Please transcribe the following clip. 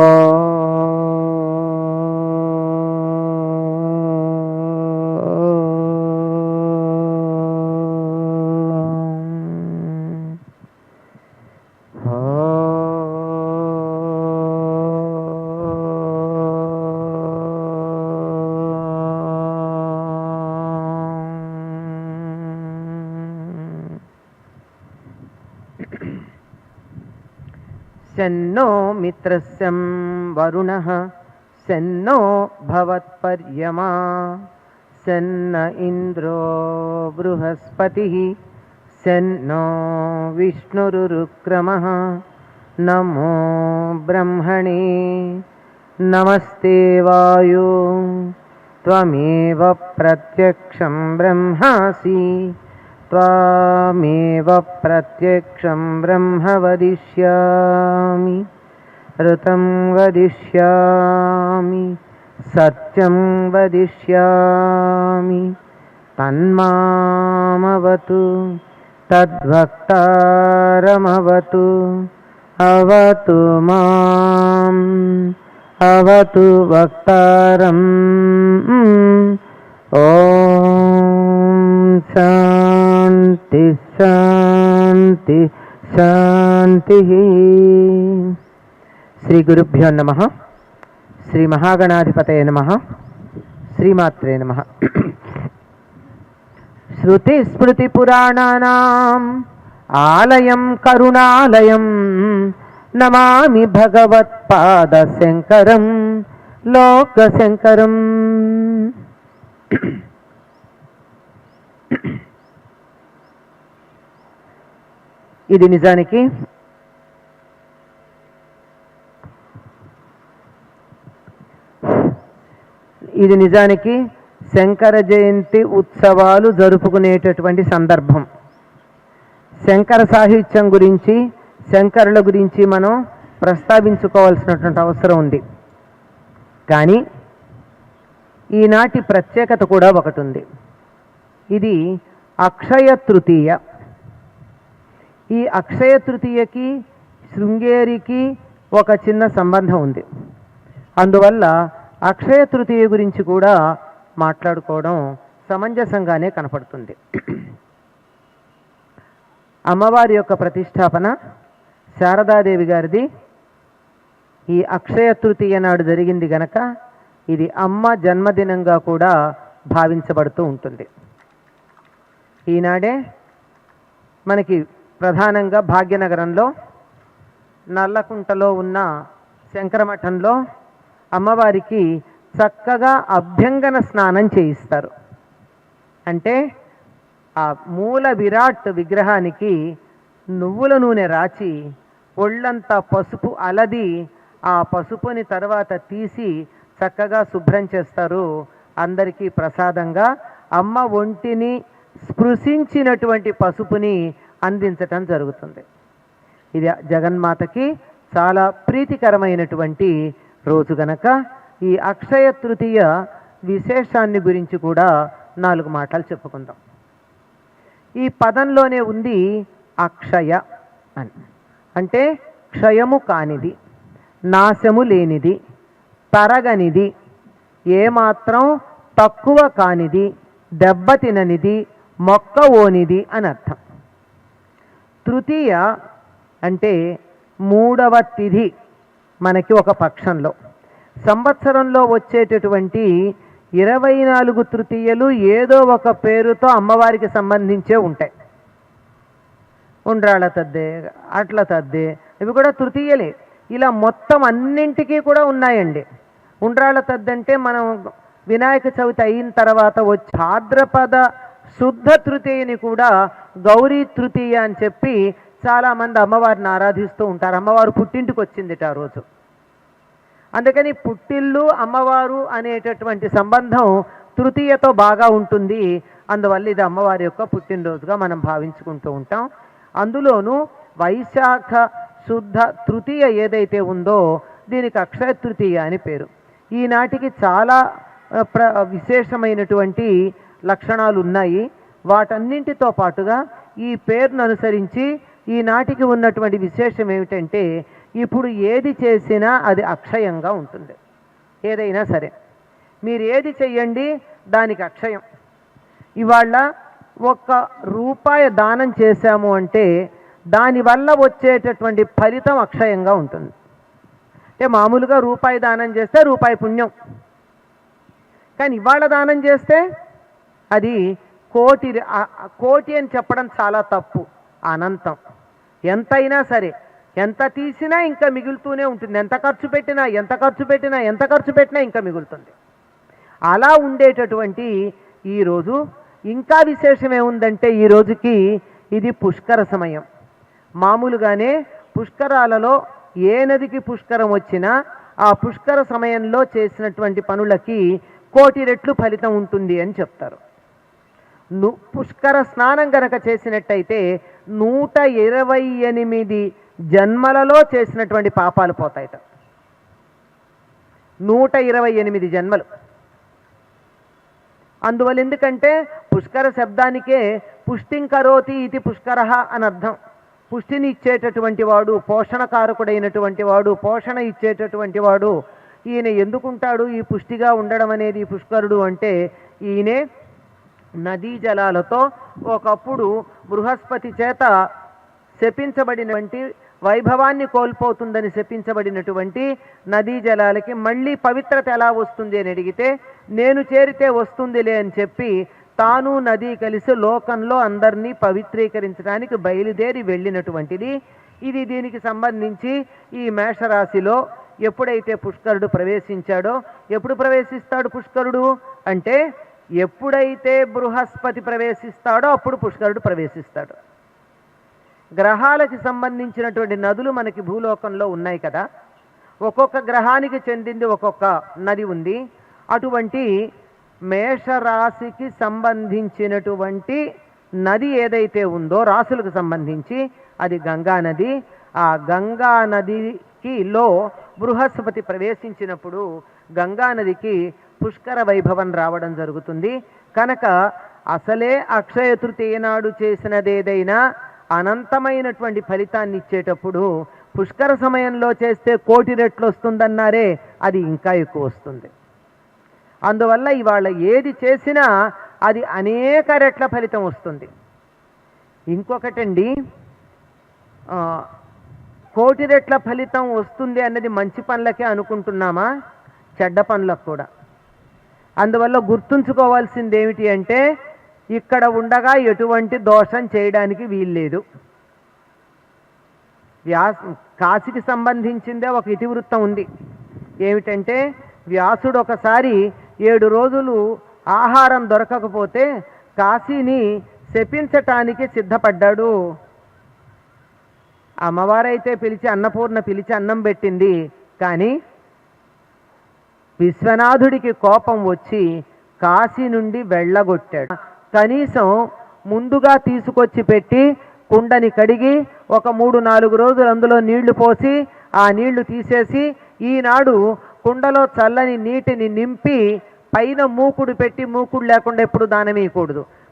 Oh. शन्नो मित्रस्यं वरुणः शन्नो भवत्पर्यमा शन्न इन्द्रो बृहस्पतिः शन्नो विष्णुरुरुक्रमः, नमो ब्रह्मणे, नमस्ते वायु, त्वमेव प्रत्यक्षं ब्रह्मासि। त्वामेव प्रत्यक्षं ब्रह्म वदिष्यामि ऋतं वदिष्यामि सत्यं वदिष्यामि तन्मामवतु तद्वक्तारमवतु अवतु माम् अवतु वक्तारम् ॐ శాంతి శాంతి శాంతి. శ్రీ గురుభ్యో నమ. శ్రీ మహాగణాధిపతయ నమ. శ్రీమాత్రే నమ. శృతిస్మృతిపురాణానాం ఆలయం కరుణాలయం. నమామి భగవత్పాదశంకరం లోకశంకరం ఇది నిజానికి ఇది నిజానికి శంకర జయంతి ఉత్సవాలు జరుపుకునేటటువంటి సందర్భం. శంకర సాహిత్యం గురించి శంకరుల గురించి మనం ప్రస్తావించుకోవాల్సినటువంటి అవసరం ఉంది. కానీ ఈనాటి ప్రత్యేకత కూడా ఒకటి ఉంది. ఇది అక్షయ తృతీయ. ఈ అక్షయ తృతీయకి శృంగేరికి ఒక చిన్న సంబంధం ఉంది. అందువల్ల అక్షయ తృతీయ గురించి కూడా మాట్లాడుకోవడం సమంజసంగానే కనపడుతుంది. అమ్మవారి యొక్క ప్రతిష్టాపన శారదాదేవి గారిది. ఈ అక్షయ తృతీయ నాడు జరిగింది గనక ఇది అమ్మ జన్మదినంగా కూడా భావించబడుతూ ఉంటుంది. ఈనాడే మనకి ప్రధానంగా భాగ్యనగరంలో నల్లకుంటలో ఉన్న శంకరమఠంలో అమ్మవారికి చక్కగా అభ్యంగన స్నానం చేయిస్తారు. అంటే ఆ మూల విరాట్ విగ్రహానికి నువ్వుల నూనె రాచి ఒళ్ళంతా పసుపు అలది ఆ పసుపుని తర్వాత తీసి చక్కగా శుభ్రం చేస్తారు. అందరికీ ప్రసాదంగా అమ్మ ఒంటిని స్పృశించినటువంటి పసుపుని అందించటం జరుగుతుంది. ఇది జగన్మాతకి చాలా ప్రీతికరమైనటువంటి రోజు గనక. ఈ అక్షయ తృతీయ విశేషాన్ని గురించి కూడా నాలుగు మాటలు చెప్పుకుందాం. ఈ పదంలోనే ఉంది అక్షయ అని. అంటే క్షయము కానిది నాశము లేనిది తరగనిది ఏమాత్రం తక్కువ కానిది దెబ్బతిననిది మొక్క ఓనిది అని అర్థం. తృతీయ అంటే మూడవ తిథి మనకి ఒక పక్షంలో. సంవత్సరంలో వచ్చేటటువంటి ఇరవై నాలుగు తృతీయలు ఏదో ఒక పేరుతో అమ్మవారికి సంబంధించే ఉంటాయి. ఉండ్రాళ్ళ తద్దే అట్ల తద్దే ఇవి కూడా తృతీయలే. ఇలా మొత్తం అన్నింటికీ కూడా ఉన్నాయండి. ఉండ్రాళ్ళ తద్దంటే మనం వినాయక చవితి అయిన తర్వాత వచ్చి భాద్రపద శుద్ధ తృతీయని కూడా గౌరీ తృతీయ అని చెప్పి చాలామంది అమ్మవారిని ఆరాధిస్తూ ఉంటారు. అమ్మవారు పుట్టింటికి వచ్చిందిట ఆ రోజు. అందుకని పుట్టిల్లు అమ్మవారు అనేటటువంటి సంబంధం తృతీయతో బాగా ఉంటుంది. అందువల్ల ఇది అమ్మవారి యొక్క పుట్టినరోజుగా మనం భావించుకుంటూ ఉంటాం. అందులోనూ వైశాఖ శుద్ధ తృతీయ ఏదైతే ఉందో దీనికి అక్షయ తృతీయ అని పేరు. ఈనాటికి చాలా ప్ర విశేషమైనటువంటి లక్షణాలు ఉన్నాయి వాటన్నింటితో పాటుగా ఈ పేరును అనుసరించి ఈనాటికి ఉన్నటువంటి విశేషం ఏమిటంటే ఇప్పుడు ఏది చేసినా అది అక్షయంగా ఉంటుంది. ఏదైనా సరే. మీరు ఏది చెయ్యండి దానికి అక్షయం. ఇవాళ ఒక్క రూపాయి దానం చేశాము అంటే దానివల్ల వచ్చేటటువంటి ఫలితం అక్షయంగా ఉంటుంది. అంటే మామూలుగా రూపాయి దానం చేస్తే రూపాయి పుణ్యం. కానీ ఇవాళ దానం చేస్తే అది కోటి కోటి అని చెప్పడం చాలా తప్పు అనంతం. ఎంతైనా సరే ఎంత తీసినా ఇంకా మిగులుతూనే ఉంటుంది. ఎంత ఖర్చు పెట్టినా ఎంత ఖర్చు పెట్టినా ఎంత ఖర్చు పెట్టినా ఇంకా మిగులుతుంది. అలా ఉండేటటువంటి ఈరోజు ఇంకా విశేషం ఏముందంటే ఈ రోజుకి ఇది పుష్కర సమయం. మామూలుగానే పుష్కరాలలో ఏ నదికి పుష్కరం వచ్చినా ఆ పుష్కర సమయంలో చేసినటువంటి పనులకి కోటి రెట్లు ఫలితం ఉంటుంది అని చెప్తారు. పుష్కర స్నానం గనక చేసినట్టయితే నూట ఇరవై ఎనిమిది జన్మలలో చేసినటువంటి పాపాలు పోతాయట. నూట ఇరవై ఎనిమిది జన్మలు. అందువల్ల ఎందుకంటే పుష్కర శబ్దానికే పుష్టిం కరోతి ఇది పుష్కర అని అర్థం. పుష్టిని ఇచ్చేటటువంటి వాడు పోషణకారకుడైనటువంటి వాడు పోషణ ఇచ్చేటటువంటి వాడు ఈయన ఎందుకుంటాడు? ఈ పుష్టిగా ఉండడం అనేది పుష్కరుడు అంటే ఈయనే నదీ జలాలతో ఒకప్పుడు బృహస్పతి చేత శపించబడినటువంటి వైభవాన్ని కోల్పోతుందని శపించబడినటువంటి నదీ జలాలకి మళ్ళీ పవిత్రత ఎలా వస్తుంది అని అడిగితే నేను చేరితే వస్తుందిలే అని చెప్పి తాను నది కలిసి లోకంలో అందరినీ పవిత్రీకరించడానికి బయలుదేరి వెళ్ళినటువంటిది. ఇది దీనికి సంబంధించి ఈ మేషరాశిలో ఎప్పుడైతే పుష్కరుడు ప్రవేశించాడో ఎప్పుడు ప్రవేశిస్తాడు పుష్కరుడు? అంటే ఎప్పుడైతే బృహస్పతి ప్రవేశిస్తాడో అప్పుడు పుష్కరుడు ప్రవేశిస్తాడు. గ్రహాలకి సంబంధించినటువంటి నదులు మనకి భూలోకంలో ఉన్నాయి కదా. ఒక్కొక్క గ్రహానికి చెందింది ఒక్కొక్క నది ఉంది. అటువంటి మేషరాశికి సంబంధించినటువంటి నది ఏదైతే ఉందో రాసులకు సంబంధించి అది గంగా నది. ఆ గంగా నదికిలో బృహస్పతి ప్రవేశించినప్పుడు గంగా నదికి పుష్కర వైభవం రావడం జరుగుతుంది. కనుక అసలే అక్షయ తృతీయ నాడు చేసినదేదైనా అనంతమైనటువంటి ఫలితాన్ని ఇచ్చేటప్పుడు పుష్కర సమయంలో చేస్తే కోటి రెట్లు వస్తుందన్నారే అది ఇంకా ఎక్కువ వస్తుంది. అందువల్ల ఇవాళ ఏది చేసినా అది అనేక రెట్ల ఫలితం వస్తుంది. ఇంకొకటండి కోటి రెట్ల ఫలితం వస్తుంది అన్నది మంచి పనులకే అనుకుంటున్నామా? చెడ్డ పనులకు కూడా. అందువల్ల గుర్తుంచుకోవాల్సింది ఏమిటి అంటే ఇక్కడ ఉండగా ఎటువంటి దోషం చేయడానికి వీల్లేదు. వ్యాస్ కాశీకి సంబంధించిందే ఒక ఇతివృత్తం ఉంది. ఏమిటంటే వ్యాసుడు ఒకసారి ఏడు రోజులు ఆహారం దొరకకపోతే కాశీని శపించటానికి సిద్ధపడ్డాడు. అమ్మవారైతే పిలిచి అన్నపూర్ణ పిలిచి అన్నం పెట్టింది. కానీ విశ్వనాథుడికి కోపం వచ్చి కాశీ నుండి వెళ్ళగొట్టాడు. కనీసం ముందుగా తీసుకొచ్చి పెట్టి కుండని కడిగి ఒక మూడు నాలుగు రోజులు అందులో నీళ్ళు పోసి ఆ నీళ్ళు తీసేసి ఈనాడు కుండలో చల్లని నీటిని నింపి పైన మూకుడు పెట్టి మూకుడు లేకుండా ఎప్పుడు దానం వేయకూడదు